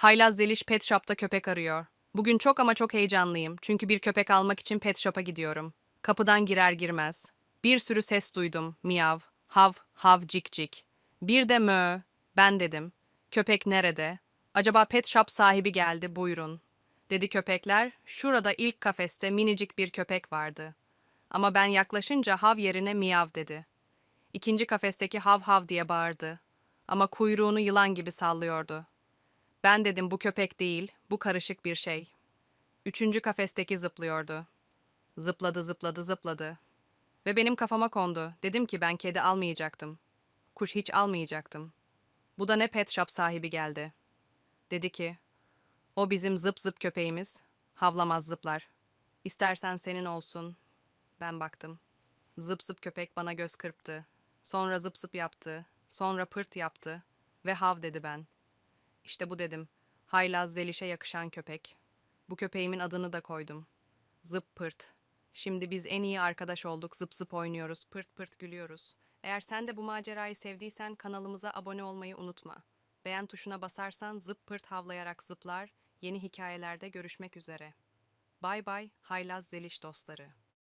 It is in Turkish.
Haylaz Zeliş Pet Shop'ta köpek arıyor. Bugün çok ama çok heyecanlıyım. Çünkü bir köpek almak için Pet Shop'a gidiyorum. Kapıdan girer girmez. Bir sürü ses duydum. Miyav, hav, hav, cik cik. Bir de mö. Ben dedim. Köpek nerede? Acaba Pet Shop sahibi geldi buyurun. Dedi köpekler. Şurada ilk kafeste minicik bir köpek vardı. Ama ben yaklaşınca hav yerine miyav dedi. İkinci kafesteki hav hav diye bağırdı. Ama kuyruğunu yılan gibi sallıyordu. Ben dedim bu köpek değil, bu karışık bir şey. Üçüncü kafesteki zıplıyordu. Zıpladı zıpladı zıpladı. Ve benim kafama kondu. Dedim ki ben kedi almayacaktım. Kuş hiç almayacaktım. Bu da ne pet shop sahibi geldi. Dedi ki, o bizim zıp zıp köpeğimiz. Havlamaz zıplar. İstersen senin olsun. Ben baktım. Zıp zıp köpek bana göz kırptı. Sonra zıp zıp yaptı. Sonra pırt yaptı. Ve hav dedi ben. İşte bu dedim. Haylaz Zeliş'e yakışan köpek. Bu köpeğimin adını da koydum. Zıp pırt. Şimdi biz en iyi arkadaş olduk. Zıp zıp oynuyoruz. Pırt pırt gülüyoruz. Eğer sen de bu macerayı sevdiysen kanalımıza abone olmayı unutma. Beğen tuşuna basarsan zıp pırt havlayarak zıplar. Yeni hikayelerde görüşmek üzere. Bay bay Haylaz Zeliş dostları.